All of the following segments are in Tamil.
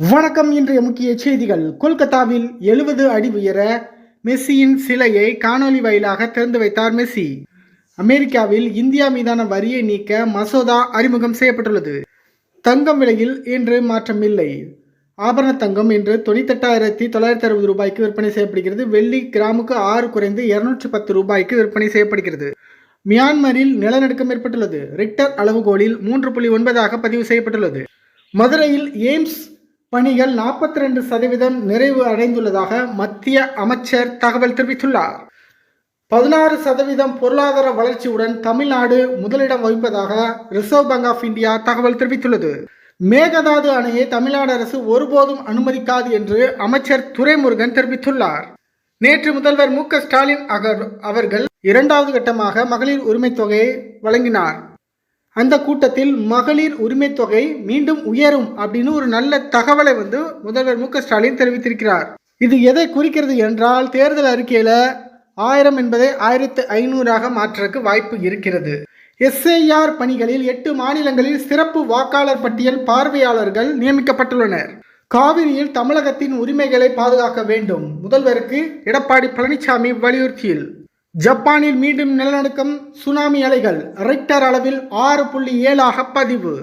வணக்கம் இன்றைய முக்கிய செய்திகள். கொல்கத்தாவில் எழுபது அடி உயர மெஸ்ஸியின் சிலையை காணொலி வாயிலாக திறந்து வைத்தார் மெஸ்ஸி. அமெரிக்காவில் இந்தியா மீதான வரியை நீக்க மசோதா அறிமுகம் செய்யப்பட்டுள்ளது. தங்கம் விலையில் இன்று மாற்றம் இல்லை. ஆபரண தங்கம் இன்று தொண்ணூத்தெட்டாயிரத்தி தொள்ளாயிரத்தி அறுபது ரூபாய்க்கு விற்பனை செய்யப்படுகிறது. வெள்ளி கிராமுக்கு ஆறு குறைந்து இருநூற்றி பத்து ரூபாய்க்கு விற்பனை செய்யப்படுகிறது. மியான்மரில் நிலநடுக்கம் ஏற்பட்டுள்ளது. ரிக்டர் அளவுகோலில் மூன்று புள்ளி ஒன்பதாக பதிவு செய்யப்பட்டுள்ளது. மதுரையில் எய்ம்ஸ் பணிகள் நாற்பத்தி ரெண்டு சதவீதம் நிறைவு அடைந்துள்ளதாக மத்திய அமைச்சர் தகவல் தெரிவித்துள்ளார். பதினாறு சதவீதம் பொருளாதார வளர்ச்சியுடன் தமிழ்நாடு முதலிடம் வகிப்பதாக ரிசர்வ் பேங்க் ஆஃப் இந்தியா தகவல் தெரிவித்துள்ளது. மேகதாது அணையை தமிழ்நாடு அரசு ஒருபோதும் அனுமதிக்காது என்று அமைச்சர் துரைமுருகன் தெரிவித்துள்ளார். நேற்று முதல்வர் மு க ஸ்டாலின் அவர்கள் இரண்டாவது கட்டமாக மகளிர் உரிமைத் தொகையை வழங்கினார். அந்த கூட்டத்தில் மகளிர் உரிமை தொகை மீண்டும் உயரும் அப்படின்னு ஒரு நல்ல தகவலை வந்து முதல்வர் மு ஸ்டாலின் தெரிவித்திருக்கிறார். இது எதை குறிக்கிறது என்றால் தேர்தல் அறிக்கையில் ஆயிரம் என்பதை ஆயிரத்து ஐநூறாக மாற்றுறதுக்கு வாய்ப்பு இருக்கிறது. எஸ்ஐஆர் பணிகளில் எட்டு மாநிலங்களில் சிறப்பு வாக்காளர் பட்டியல் பார்வையாளர்கள் நியமிக்கப்பட்டுள்ளனர். காவிரியில் தமிழகத்தின் உரிமைகளை பாதுகாக்க வேண்டும். முதல்வருக்கு எடப்பாடி பழனிசாமி வலியுறுத்தியில். ஜப்பானில் மீண்டும் நிலநடுக்கம் சுனாமி அலைகள் ரிக்டர் அளவில் ஆறு புள்ளி ஏழாக பதிவு.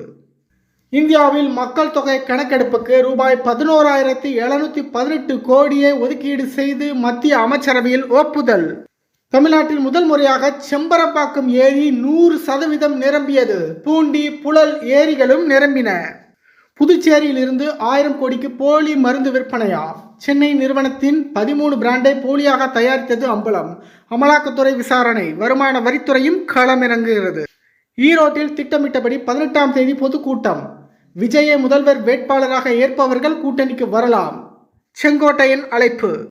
இந்தியாவில் மக்கள் தொகை கணக்கெடுப்புக்கு ரூபாய் பதினோராயிரத்தி எழுநூத்தி பதினெட்டு கோடியை ஒதுக்கீடு செய்து மத்திய அமைச்சரவையில் ஒப்புதல். தமிழ்நாட்டில் முதல் முறையாக செம்பரப்பாக்கம் ஏரி நூறு சதவீதம் நிரம்பியது. பூண்டி புழல் ஏரிகளும் நிரம்பின. புதுச்சேரியிலிருந்து ஆயிரம் கோடிக்கு போலி மருந்து விற்பனையா? சென்னை நிறுவனத்தின் பதிமூணு பிராண்டை போலியாக தயாரித்தது அம்பலம். அமலாக்கத்துறை விசாரணை. வருமான வரித்துறையும் களமிறங்குகிறது. ஈரோட்டில் திட்டமிட்டபடி பதினெட்டாம் தேதி பொதுக்கூட்டம். விஜயை முதல்வர் வேட்பாளராக ஏற்பவர்கள் கூட்டணிக்கு வரலாம். செங்கோட்டையன் அழைப்பு.